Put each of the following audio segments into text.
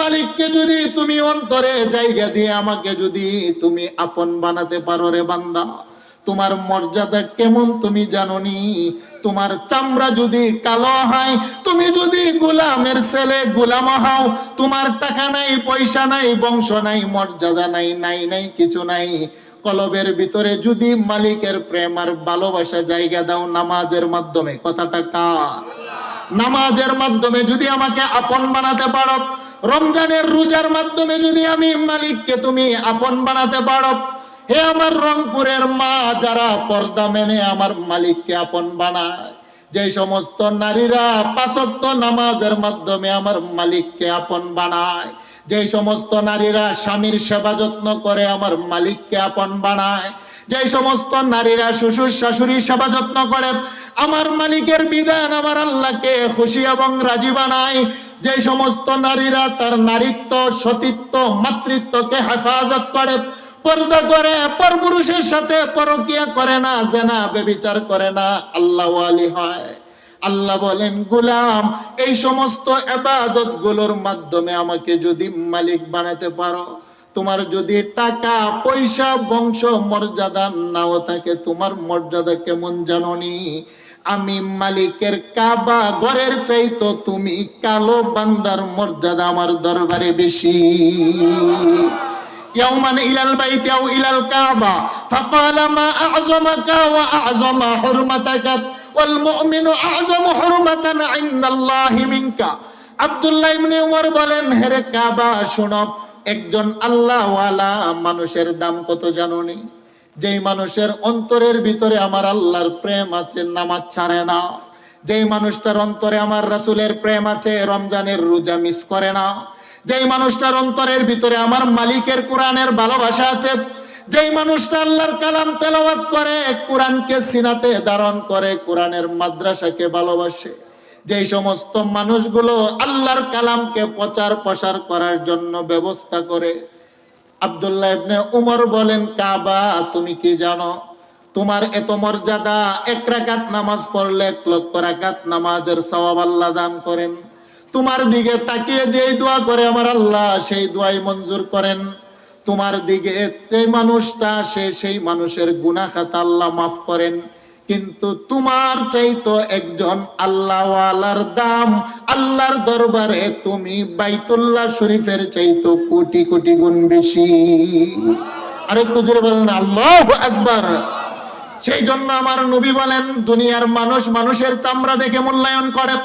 মালিককে যদি তুমি অন্তরে জায়গা দিয়ে আমাকে যদি তুমি আপন বানাতে পারো রে বান্দা, তোমার মর্যাদা কেমন তুমি জাননি? তোমার চামড়া যদি কালো হয়, তুমি যদি গোলামের ছেলে, গোলাম হও, তোমার টাকা নাই, পয়সা নাই, বংশ নাই, মর্যাদা নাই নাই নাই, কিছু নাই। কলবের ভিতরে যদি মালিকের প্রেম আর ভালোবাসা জায়গা দাও নামাজের মাধ্যমে, কথাটা কার? নামাজের মাধ্যমে যদি আমাকে আপন বানাতে পারো রমজানের রোজার মাধ্যমে যদি আমি মালিককে তুমি আপন বানাতে পারো, হে আমার রংপুরের মা, যারা পর্দা মেনে আমার মালিককে আপন বানায়। যে সমস্ত নারীরা পাঁচক্ত নামাজের মাধ্যমে আমার মালিককে আপন বানায়, যে সমস্ত নারীরা স্বামীর সেবা যত্ন করে আমার মালিককে আপন বানায়, যে সমস্ত নারীরা শ্বশুর শাশুড়ির সেবা যত্ন করে, আমার মালিকের বিধান আমার আল্লাহকে খুশি এবং রাজি বানায় যে সমস্ত নারীরা তার নারীত্ব, সতীত্ব, মাতৃত্বকে হেফাজত করে, পর্দা করে, পরপুরুষের সাথে পরকিয়া করে না, জেনা বেবিচার করে না, আল্লাহ আলী হয়। আল্লাহ বলেন, গুলাম, এই সমস্ত এবাদতগুলোর মাধ্যমে আমাকে যদি মালিক বানাতে পারো, তোমার যদি টাকা, পয়সা, বংশ, মর্যাদা নাও থাকে, তোমার মর্যাদা কেমন জাননি? আমি মালিকের কাবা ঘরের চাইতো তুমি কালো বান্দার মর্যাদা আমার দরবারে বেশি يوما إلى البيت أو إلى الكعبة فقال ما أعظمك وأعظم حرمتك والمؤمن أعظم حرمة عند الله منك আব্দুল্লাহ ইবনে উমর বলেন হেরে কাবা শোনো একজন আল্লাহওয়ালা মানুষের দাম কত জানোনি যেই মানুষের অন্তরের ভিতরে আমার আল্লাহর প্রেম আছে, নামাজ ছাড়ে না। যেই মানুষটার অন্তরে আমার রাসূলের প্রেম আছে, রমজানের রোজা মিস করে না। যেই মানুষটার অন্তরের ভিতরে আমার মালিকের কোরআনের ভালোবাসা আছে, যেই মানুষটা আল্লাহর কালাম তেলাওয়াত করে, কোরআনকে সিনাতে ধারণ করে, কোরআনের মাদ্রাসাকে ভালোবাসে। যেই সমস্ত মানুষগুলো আল্লাহর কালামকে প্রচার প্রসার করার জন্য ব্যবস্থা করে আব্দুল্লাহ ইবনে উমর বলেন, কাবা, তুমি কি জানো? তোমার এত মর্যাদা, এক রাকাত নামাজ পড়লে এক লক্ষ রাকাত নামাজের সওয়াব আল্লাহ দান করেন। তোমার দিকে তাকিয়ে যেই দোয়া করে আমার আল্লাহ, সেই দোয়াই মঞ্জুর করেন। তোমার দিকে যে মানুষটা সে সেই মানুষের গুনাহ খাতা আল্লাহ মাফ করেন। কিন্তু তোমার চাইতো একজন আল্লাহওয়ালার দাম। আল্লাহর দরবারে তুমি বাইতুল্লাহ শরীফের চাইতো কোটি কোটি গুণ বেশি। আরেকটু জোরে বলেন, আল্লাহ একবার সেই জন্য আমার নবী বলেন, দুনিয়ার মানুষ মানুষের চামড়া দেখে মূল্যায়ন করে।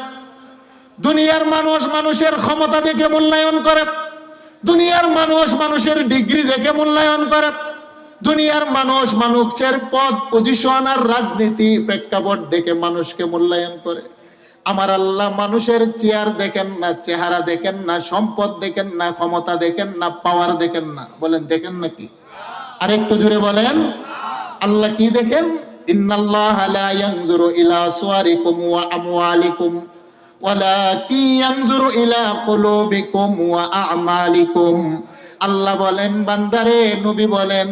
দুনিয়ার মানুষ মানুষের ক্ষমতা দেখে মূল্যায়ন করে। দুনিয়ার মানুষ মানুষের ডিগ্রি দেখে মূল্যায়ন করে। দুনিয়ার মানুষ মানুষের পদ পজিশন আর রাজনীতি প্রেক্ষাপট দেখে মানুষকে মূল্যায়ন করে। আমার আল্লাহ মানুষের চেয়ার দেখেন না, চেহারা দেখেন না, সম্পদ দেখেন না, ক্ষমতা দেখেন না পাওয়ার দেখেন না। বলেন, দেখেন নাকি? আরেকটু জুড়ে বলেন, আল্লাহ কি দেখেন? আল্লাহ বলেন, বান্দারে, নবী বলেন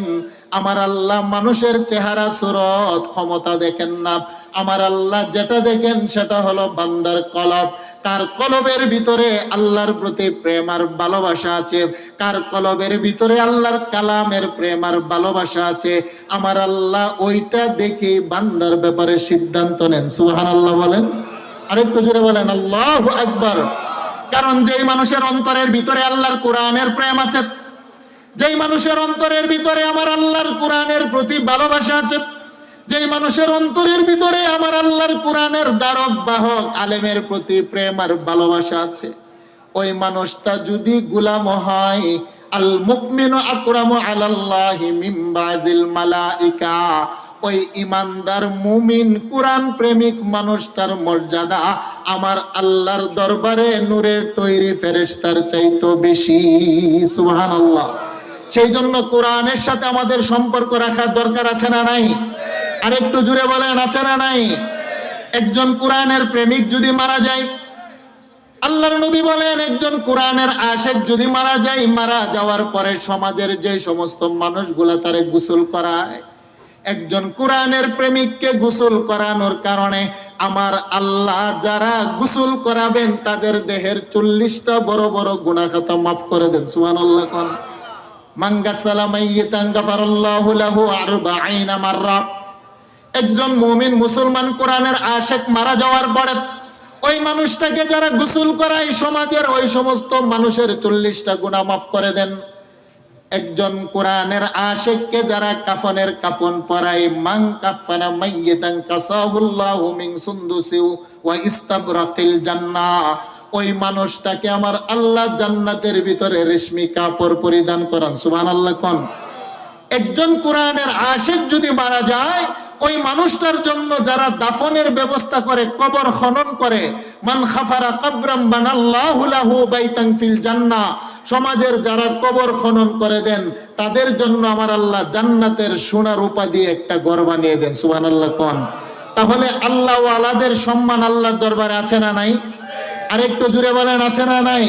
আমার আল্লাহ মানুষের চেহারা সুরত, ক্ষমতা দেখেন না। আমার আল্লাহ যেটা দেখেন সেটা হলো বান্দার কলব। কার কলবের ভিতরে আল্লাহর প্রতি প্রেম আর ভালোবাসা আছে, কার কলবের ভিতরে আল্লাহর কালামের প্রেম আর ভালোবাসা আছে, আমার আল্লাহ ওইটা দেখে বান্দার ব্যাপারে সিদ্ধান্ত নেন। সুহান আল্লাহ বলেন। আরেকটু জোরে বলেন, আল্লাহ আকবার। কারণ যেই মানুষের অন্তরের ভিতরে আল্লাহর কোরআনের প্রেম আছে যেই মানুষের অন্তরের ভিতরে আমার আল্লাহর কোরআনের প্রতি ভালোবাসা আছে, যেই মানুষের অন্তরের ভিতরে আমার আল্লাহর কোরআনের দ্বারক বাহক আলেমের প্রতি প্রেম আর ভালোবাসা আছে, ওই মানুষটা যদি গুলাম হয়, আল মুকমিনু আকরামু আলাল্লাহি মিন বাজিল মালাইকা, ওই ইমানদার মুমিন কোরআন প্রেমিক মানুষটার মর্যাদা আমার আল্লাহর দরবারে নূরের তৈরি ফেরেশতার চাইতো বেশি, সুবহানাল্লাহ। সেই জন্য কোরআনের সাথে আমাদের সম্পর্ক রাখার দরকার আছে না নাই? আর একটু জুড়ে বলেন, আছে না নাই? একজন কোরআনের প্রেমিক যদি মারা যায়, আল্লাহর নবী বলেন, একজন কোরআনের আশেক যদি মারা যায়, মারা যাওয়ার পরে সমাজের যে সমস্ত মানুষগুলা তারে গোসল করায়। একজন কোরআনের প্রেমিককে গোসল করানোর কারণে আমার আল্লাহ যারা গোসল করাবেন, তাদের দেহের চল্লিশটা বড় বড় গুণা খাতা মাফ করে দেন। সুহান আল্লাহ একজন মুমিন মুসলমান কোরআনের আশেক মারা যাওয়ার পরে ওই মানুষটাকে যারা গোসল করায় সমাজের ওই সমস্ত মানুষের চল্লিশটা গুণা মাফ করে দেন। একজন কোরআনের আশেককে যারা কাফনের কাপন পরায় মাং কাফানা মাইয়িতান কাসাহুল্লাহু মিন সুন্দুসিউ ওয়া ইস্তাবরাকিল জান্নাহ। ওই মানুষটাকে আমার আল্লাহ জান্নাতের ভিতরে রেশমি কাপড় পরিধান করান। সুবান আল্লাহ কন? একজন কোরআনের আশেক যদি মারা যায়, ওই মানুষটার জন্য যারা দাফনের ব্যবস্থা করে, কবর খনন করে, মান খাফারা কবরাম বানাল্লাহু লাহু ফিল জান্নাহ, সমাজের যারা কবর খনন করে দেন, তাদের জন্য আমার আল্লাহ জান্নাতের সোনার উপা দিয়ে একটা ঘর বানিয়ে দেন। সুবহানাল্লাহ কোন? তাহলে আল্লাহ ওয়ালাদের সম্মান আল্লাহর দরবারে আছে না নাই? আরেকটু জুড়ে বলেন আছে না নাই?